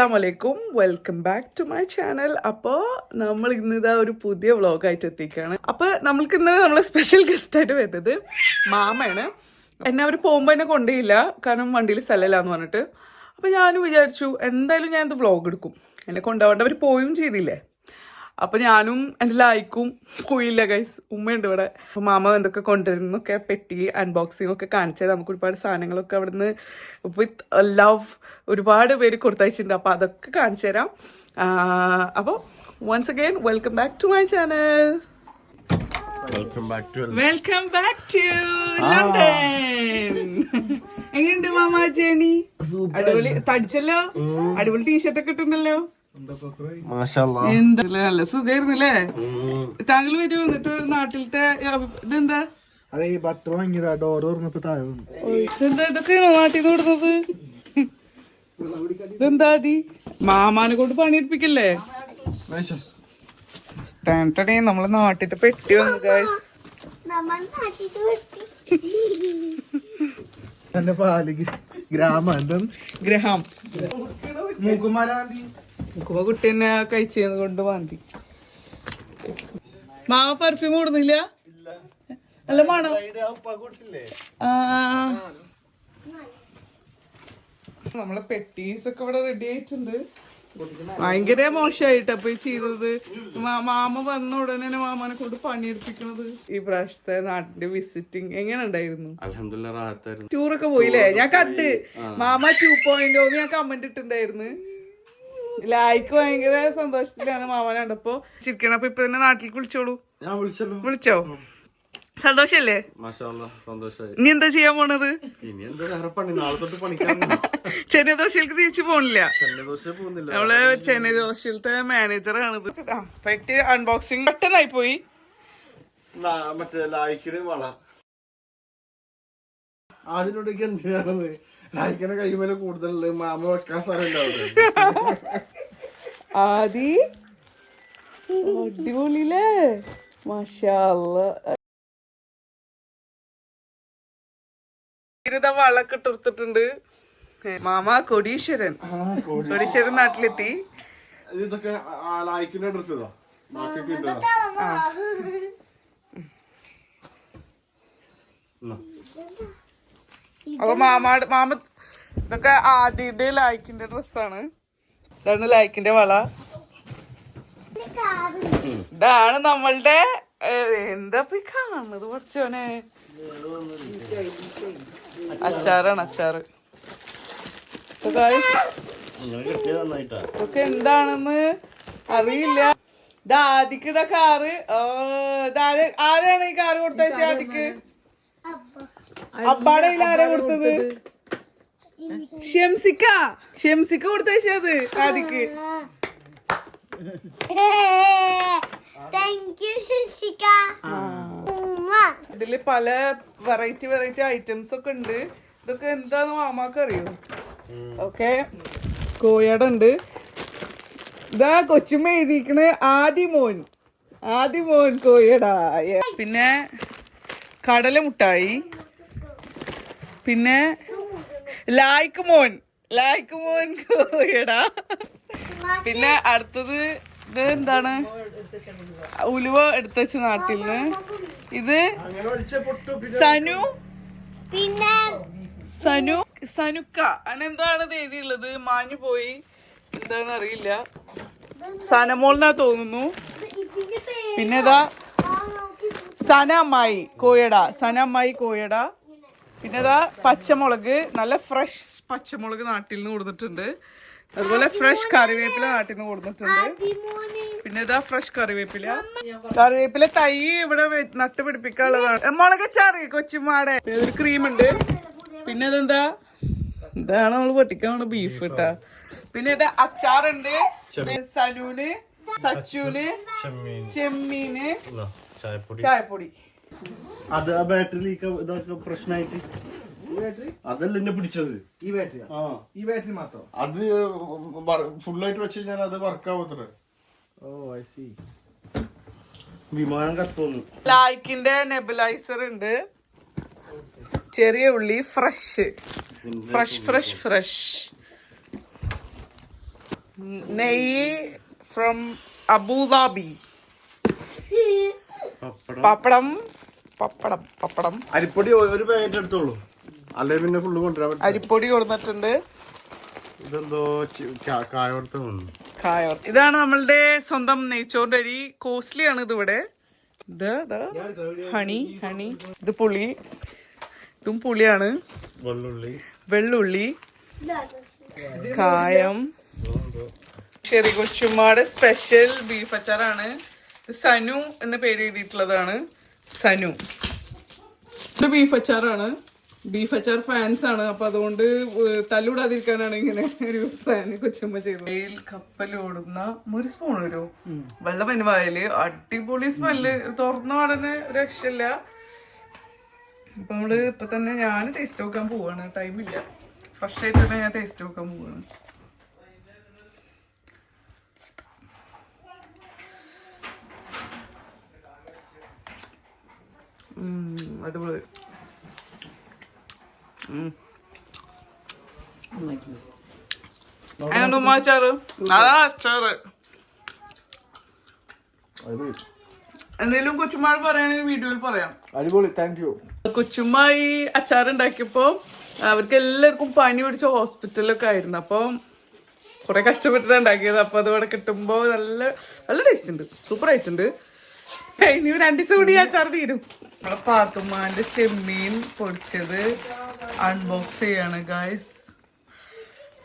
അസ്സാം വലൈക്കും welcome back to my channel അപ്പോൾ നമ്മൾ ഇന്ന് ഇതാ ഒരു പുതിയ വ്ളോഗായിട്ട് എത്തിക്കുകയാണ് അപ്പോൾ നമ്മൾക്ക് ഇന്ന് നമ്മളെ സ്പെഷ്യൽ ഗസ്റ്റ് ആയിട്ട് വരുന്നത് മാമയാണ്. എന്നെ അവർ പോകുമ്പോൾ എന്നെ കൊണ്ടേയില്ല കാരണം വണ്ടിയിൽ സ്ഥലമില്ല എന്ന് പറഞ്ഞിട്ട്. അപ്പോൾ ഞാനും വിചാരിച്ചു എന്തായാലും ഞാൻ ഇത് വ്ളോഗ് എടുക്കും. എന്നെ കൊണ്ടുപോകേണ്ട. അവർ പോയും ചെയ്തില്ലേ? അപ്പൊ ഞാനും എന്റെ ലൈക്കും പോയില്ല ഗൈസ് ഉമ്മയുണ്ട് ഇവിടെ. അപ്പൊ മാമ എന്തൊക്കെ കൊണ്ടുവരുന്നൊക്കെ പെട്ടി അൺബോക്സിംഗ് ഒക്കെ കാണിച്ചത് നമുക്ക് ഒരുപാട് സാധനങ്ങളൊക്കെ അവിടുന്ന് വിത്ത് ലവ് ഒരുപാട് പേര് കൊടുത്തയച്ചിട്ടുണ്ട്. അപ്പൊ അതൊക്കെ കാണിച്ചു തരാം. അപ്പോൾ once again welcome back to my channel welcome back to welcome back to London എങ്ങനെയുണ്ട് മാമ ജേണി അടിപൊളി. തടിച്ചല്ലോ? അടിപൊളി ടീഷർട്ട് ഒക്കെ ഇട്ടുണ്ടല്ലോ മാഷാല്ലാ. എന്താ നല്ല സുഖായിരുന്നല്ലേ? താങ്കൾ വരൂ എന്നിട്ട് നാട്ടിലത്തെ ഇതെന്താ? അതെ ഈ ബട്ടർ വാങ്ങിയതാ ഡോർ തുറന്നപ്പോ താഴെ. ഇതെന്താ? ഇതൊക്കെയാണോ നാട്ടിൽ നിന്ന് കൊടുത്തത്? ഇതെന്താ അതി മാമാനെ കൊണ്ട് പണിയെടുപ്പിക്കല്ലേ ടേൻ ടടേ നമ്മളെ നാട്ടിലത്തെ പെട്ടി വന്നു ഗായ്സ് എന്റെ പാൽ ഗ്രാമം എന്താണ്? ഗ്രഹം മൂക്കുമാരാണ്ടി നോക്കുമ്പോ കുട്ടി തന്നെ കഴിച്ചത് കൊണ്ട് മാന്തി. മാമ പെർഫ്യൂം കൊടുന്നില്ല നല്ല മണം. ആ. നമ്മളെ പെട്ടീസ് ഒക്കെ ഇവിടെ റെഡി ആയിട്ടുണ്ട്. ഭയങ്കര മോശമായിട്ട് അപ്പൊ ഈ ചെയ്തത്. മാമ വന്ന ഉടനെ തന്നെ മാമാനെ കൊണ്ട് പണിയെടുപ്പിക്കണത്. ഈ പ്രാവശ്യത്തെ നാട്ടിന്റെ വിസിറ്റിംഗ് എങ്ങനെ ഉണ്ടായിരുന്നു? ടൂറൊക്കെ പോയില്ലേ? ഞാൻ കണ്ട്. മാമ ടു പോയിന്റ് ഞാൻ കമന്റ് ഇട്ടിട്ടുണ്ടായിരുന്നു. ലായ്ക്ക് ഭയങ്കര സന്തോഷത്തിലാണ് മാമൻ കണ്ടപ്പോ. ചിരിക്കണം അപ്പൊ ഇപ്പൊ തന്നെ നാട്ടിൽ വിളിച്ചോളൂ ഞാൻ വിളിച്ചല്ലോ. വിളിച്ചോ? സന്തോഷല്ലേ? ഇനി എന്താ ചെയ്യാൻ പോണത്? ചെന്നൈ ദോശയിലേക്ക് തിരിച്ചു പോണില്ല. നമ്മൾ ചെന്നൈ ദോശയിലത്തെ മാനേജറാണ് പെട്ടി അൺബോക്സിങ് പെട്ടെന്നായി പോയി. മറ്റേ ലായ്ക്കിന് വള. അതിനോടൊക്കെ എന്തിനാണ് ലായ്ക്കിനെ കഴിയുമ്പോൾ കൂടുതൽ മാമ വെക്കാൻ സ്ഥലം ആദി? അടിപൊളിയില്ലേ? മഷാല്ല വളൊക്കെ ഇട്ടെടുത്തിട്ടുണ്ട് മാമ കൊടീശ്വരൻ. കൊടീശ്വരൻ. നാട്ടിലെത്തി. ഇതൊക്കെ ഡ്രസ് ഇതാ? അപ്പൊ മാമാട് മാമ ഇതൊക്കെ ആദ്യയുടെ ലായ്ക്കിന്റെ ഡ്രസ്സാണ്. ഇതാണ് ലായ്ക്കിന്റെ വള. ഇതാണ് നമ്മളുടെ എന്താ പോയി ഈ കാണുന്നത് കുറച്ചോനെ അച്ചാറാണ് അച്ചാറ്. ഇതൊക്കെ എന്താണെന്ന് അറിയില്ല. ഇത് ആദിക്ക് ഇതാ കാറ് ഓ ഇതാര് ആരാണ് ഈ കാറ് കൊടുത്തയച്ച ആദിക്ക്? അപ്പാടെ കയ്യിൽ ആരാ കൊടുത്തത്? ഷംസിക്ക. ഷംസിക്ക കൊടുത്തയച്ചത് ആദിക്ക്. താങ്ക് യു ഇതിൽ പല വെറൈറ്റി വെറൈറ്റി ഐറ്റംസ് ഒക്കെ ഉണ്ട്. ഇതൊക്കെ എന്താന്ന് മാമാക്ക് അറിയോ? ഓക്കെ. കോയട ഉണ്ട്. ഇതാ കൊച്ചുമ്മ എഴുതിയിരിക്കണ ആദി മോൻ ആദി മോൻ കോയടാ പിന്നെ കടല മുട്ടായി പിന്നെ ലായ്ക്ക് മോൻ ലായ്ക്ക് മോൻ കോയടാ പിന്നെ അടുത്തത് ഇത് എന്താണ്? ഉലുവ എടുത്തു വെച്ച നാട്ടിൽ നിന്ന് ഇത് സനു പിന്നെ സനു സനുക്ക. അങ്ങനെ എന്താണ് ഇത് എഴുതിയുള്ളത്? മാഞ്ഞു പോയി. എന്താന്ന് അറിയില്ല. സനമോളിനാ തോന്നുന്നു. പിന്നെ ഇതാ സന അമ്മായി കോയട സന അമ്മായി കോയട പിന്നെ ഇതാ പച്ചമുളക് നല്ല ഫ്രഷ് പച്ചമുളക് നാട്ടിൽ നിന്ന് കൊടുത്തിട്ടുണ്ട്. അതുപോലെ ഫ്രഷ് കറിവേപ്പില നാട്ടിൽ നിന്ന് കൊടുത്തിട്ടുണ്ട് പിന്നെ ഇതാ ഫ്രഷ് കറിവേപ്പില. കറിവേപ്പില തൈ ഇവിടെ നട്ടുപിടിപ്പിക്കാനുള്ളതാണ്. നട്ട് പിടിപ്പിക്കാനുള്ളതാണ് മുളകച്ചാറ് കൊച്ചുമാടെ പിന്നെ ഒരു ക്രീം ഉണ്ട്. പിന്നെ ഇതെന്താ ഇതാണ് നമ്മൾ പൊട്ടിക്കാൻ ബീഫ് ഇട്ടാ പിന്നെ ഇത് അച്ചാറുണ്ട് സനൂന് സച്ചുന് ചെമ്മീന് ചായപ്പൊടി. ചായപ്പൊടി. അത് ആ ബാറ്ററി ലീക്ക് ഇതൊക്കെ പ്രശ്നമായിട്ട് ഈ ബാറ്ററി അതല്ല എന്നെ പിടിച്ചത്. ഈ ബാറ്ററി ആ? ഈ ബാറ്ററി മാത്രം? അത് ഫുള്ളായിട്ട് വെച്ച് കഴിഞ്ഞാൽ അത് വർക്ക് ആവത്ര ഓ ഐ സി വിമാനം കത്തുന്നു. ലൈക്കിന്റെ നെബുലൈസർ ഉണ്ട്. ചെറിയ ഉള്ളി ഫ്രഷ് ഫ്രഷ് ഫ്രഷ് ഫ്രഷ് നെയ്യ് ഫ്രം അബുദാബി പപ്പടം. പപ്പടം പപ്പടം. അരിപ്പൊടി ഒരു പാക്കറ്റ് എടുത്തോളൂ. അല്ലെ പിന്നെ ഫുള്ള് കൊണ്ടുവരാൻ പറ്റും അരിപ്പൊടി കൊടുത്തിട്ടുണ്ട്. ഇതെന്തോ ചി- കാ- കായോർത്ത തോന്നുന്നു കായോർ ഇതാണ് നമ്മളുടെ സ്വന്തം നെയ്ച്ചോറിന്റെ അരി. കോസ്റ്റ്ലി ആണ് ഇത് ഇവിടെ. ഇത് ഹണി ഹണി. ഇത് പുളി. ഇതും പുളിയാണ്. വെള്ളുള്ളി. വെള്ളുള്ളി. കായം. ചെറിയ കൊച്ചുമാടെ സ്പെഷ്യൽ ബീഫ് അച്ചാറാണ്. സനു എന്ന പേര് എഴുതിയിട്ടുള്ളതാണ്. സനു. ഇത് ബീഫ് അച്ചാറാണ്. ബീഫ് അച്ചാർ ഫാൻസ് ആണ്. അപ്പൊ അതുകൊണ്ട് ഏഹ് തല്ലൂടാതിരിക്കാനാണ് ഇങ്ങനെ ഒരു പ്ലാൻ കൊച്ചുമ്മ ചെയ്തത്. കപ്പൽ ഓടുന്ന ഒരു സ്പൂൺ വരും വെള്ളം പനിവായാൽ. വായൽ അടിപൊളി സ്മെല്ല് തുറന്ന ഉടനെ രക്ഷയില്ല. അപ്പൊ നമ്മൾ ഇപ്പൊ തന്നെ ഞാൻ ടേസ്റ്റ് നോക്കാൻ പോവാണ്. ടൈമില്ല ഫ്രഷ് ആയിട്ട് തന്നെ ഞാൻ ടേസ്റ്റ് നോക്കാൻ പോവാണ്. അടിപൊളി. എങ്ങനെയുണ്ട് ഉമ്മ അച്ചാറ് അതാ അച്ചാറ്. എന്തെങ്കിലും കൊച്ചുമാർ പറയുകയാണെങ്കിൽ വീഡിയോയിൽ പറയാം. അടിപൊളി താങ്ക് യു കൊച്ചുമ്മ ഈ അച്ചാർ ഉണ്ടാക്കിയപ്പോ അവർക്ക് എല്ലാവർക്കും പനി പിടിച്ച ഹോസ്പിറ്റലൊക്കെ ആയിരുന്നു. അപ്പം കുറെ കഷ്ടപ്പെട്ടിട്ട് ഉണ്ടാക്കിയത്. അപ്പൊ അത് ഇവിടെ കിട്ടുമ്പോ നല്ല നല്ല ടേസ്റ്റ് ഉണ്ട്. സൂപ്പർ ആയിട്ടുണ്ട്. ഇനി രണ്ടു ദിവസം കൂടി അച്ചാർ തീരും. നമ്മളെ പാത്തുമ്മാന്റെ ചെമ്മീൻ പൊടിച്ചത് അൺബോക്സ് ചെയ്യാണ് ഗായ്സ്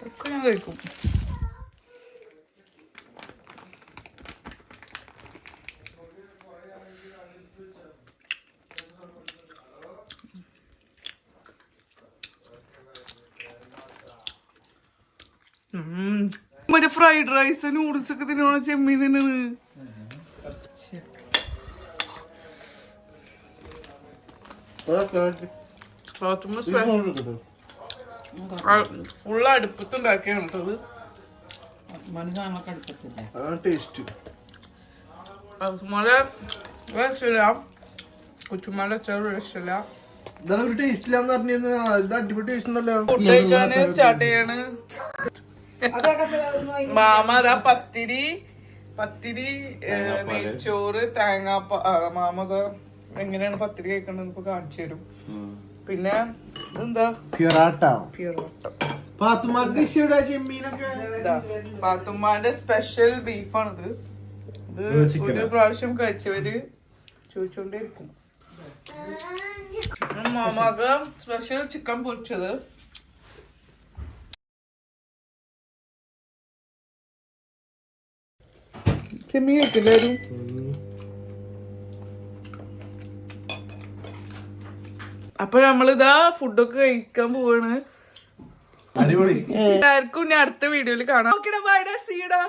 ഒക്കെ ഞാൻ കഴിക്കും. ഫ്രൈഡ് റൈസ് നൂഡിൽസ് ഒക്കെ തിന്നണ? ചെമ്മീൻ തിന്നാണ്. ഫുള്ള് ഫുൾ ഉണ്ടാക്കിയാണ് കേട്ടത് അതാണ് ടേസ്റ്റ് പാത്തുമ്മയുടെ രക്ഷയില്ല കൊച്ചുമ്മയുടെ അച്ചാർ രക്ഷയില്ല ഇതാണ് ഒരു ടേസ്റ്റ് ഇല്ലാന്ന് പറഞ്ഞിരുന്നത് ഇത് അടിപൊളി ടേസ്റ്റ് ഉണ്ടല്ലോ ഫുഡ് കഴിക്കാന് സ്റ്റാർട്ട് ചെയ്യാണ് മാമ അതാ പത്തിരി പത്തിരി നെയ്ച്ചോറ് തേങ്ങാപ്പ മാമ എങ്ങനെയാണ് പത്തിരി കഴിക്കണമെന്ന് ഇപ്പൊ കാണിച്ചു തരും. പിന്നെ എന്താ ഇതാ പാത്തുമ്മാന്റെ സ്പെഷ്യൽ ബീഫാണിത് ഇത് ഒരു പ്രാവശ്യം കഴിച്ചവര് ചോദിച്ചോണ്ടിരിക്കും മാമാക്ക് സ്പെഷ്യൽ ചിക്കൻ പൊരിച്ചത്. ചെമ്മീൻ കഴിക്കില്ലാരും അപ്പൊ നമ്മളിതാ ഫുഡൊക്കെ കഴിക്കാൻ പോവാണ്. അടിപൊളി. എല്ലാവർക്കും ഞാൻ അടുത്ത വീഡിയോയിൽ കാണാം. Okay bye സീഡാ